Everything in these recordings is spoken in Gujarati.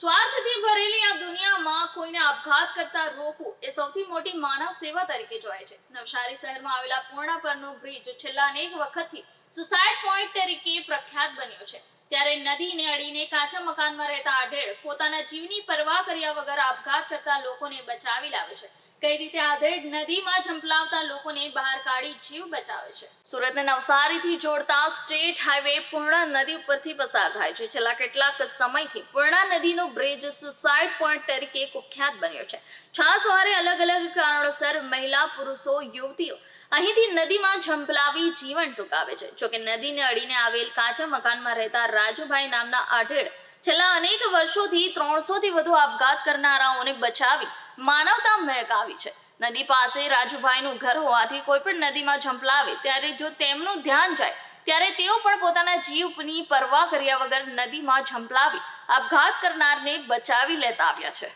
સ્વાર્થથી ભરેલી આ દુનિયામાં કોઈને આપઘાત કરતા રોકવું એ સૌથી મોટી માનવ સેવા તરીકે જોવાય છે. નવસારી શહેરમાં આવેલા પૂર્ણા પરનો બ્રિજ છેલ્લા અનેક વખતથી સુસાઇડ પોઈન્ટ તરીકે પ્રખ્યાત બન્યો છે. ત્યારે નદીને અડીને કાચા મકાનમાં રહેતા આઢેડ પોતાના જીવની પરવા કર્યા વગર આપઘાત કરતા લોકોને બચાવી લાવે છે. કઈ રીતે આધેડ નદીમાં ઝંપલાવતા લોકોને બહાર કાઢી જીવ બચાવે છે? સુરતને નવસારીથી જોડતા સ્ટેટ હાઈવે પૂર્ણા નદી ઉપરથી પસાર થાય છે. છેલ્લા કેટલાક સમયથી પૂર્ણા નદીનો બ્રિજ સુસાઇડ પોઈન્ટ તરીકે કુખ્યાત બન્યો છે. છ સવારે અલગ અલગ કારણોસર મહિલા, પુરુષો, યુવતીઓ અહીંથી નદીમાં ઝંપલાવી જીવન ટૂંકાવે છે. જોકે નદીને અડીને આવેલ કાચા મકાનમાં રહેતા રાજુભાઈ નામના આઢેડ છેલ્લા અનેક વર્ષોથી ત્રણસો થી વધુ આપઘાત કરનારાઓને બચાવી માનવતા મહેકાવી છે. નદી પાસે રાજુભાઈનું ઘર હોવાથી કોઈ પણ નદીમાં ઝંપલાવે ત્યારે જો તેમનું ધ્યાન જાય ત્યારે તેઓ પણ પોતાના જીવની પરવા કર્યા વગર નદીમાં ઝંપલાવી આપઘાત કરનારને બચાવી લેતા આવ્યા છે.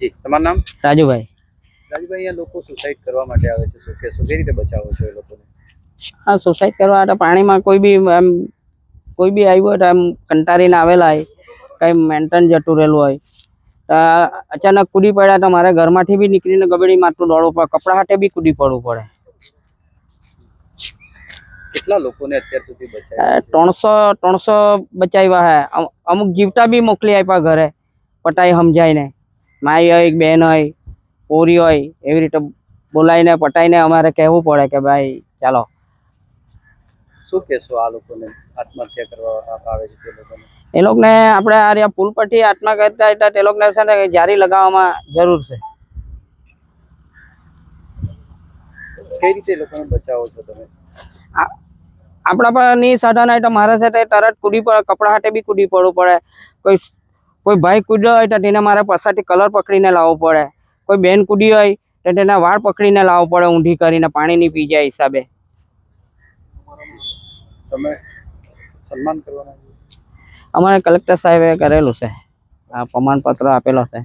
જી તમારું નામ? રાજુભાઈ. રાજુભાઈ અહીંયા લોકો સુસાઇડ કરવા માટે આવે છે. શું કહેશો? કઈ રીતે બચાવો છો એ લોકોને? આ સુસાઇડ કરવા માટે પાણીમાં કોઈ બી એમ કોઈ બી આવ્યું હોય તો આમ કંટાળીને આવેલા હોય. કંઈ મેન્ટેન જતું રહેલું હોય. અચાનક કૂદી પડ્યા તો મારે ઘરમાંથી બી નીકળીને ગબડી મારતું દોડવું પડે કપડા હાટે બી કૂદી પડવું પડે. કેટલા લોકોને અત્યાર સુધી બચાવ્યા? ત્રણસો ત્રણસો બચાવ્યા હે. અમુક જીવતા બી મોકલી આપ્યા ઘરે. પટાઈ સમજાઈને. માય હોય બેન હોય પોરી હોય એવી રીતે બોલાવીને પટાઈને અમારે કહેવું પડે કે ભાઈ ચાલો. શું કહેશો આ લોકોને? આત્મહત્યા કરવા આવે છે તે લોકોને? એ લોકોને આપણે આ રહ્યા પુલ પરથી આત્મા કરતા એટલા તે લોકોને છે ને જારી લગાવવામાં જરૂર છે. કઈ રીતે લોકોને બચાવો છો તમે? આપણા પરની સાધન આઈટમ મારે છે તે તરત કૂદી પડે કપડા હાથે બી કૂદી પડવું પડે. કોઈ કોઈ ભાઈ કૂદ્યો હોય તો તેને મારે પાછળથી કલર પકડીને લાવવો પડે. કોઈ બેન કૂદી હોય તો તેના વાળ પકડીને લાવવો પડે ઊંધી કરીને પાણી ની પી જાય હિસાબે. તમે સન્માન કરવાના? અમારે કલેક્ટર સાહેબે કરેલું છે. આ પ્રમાણપત્ર આપેલો છે.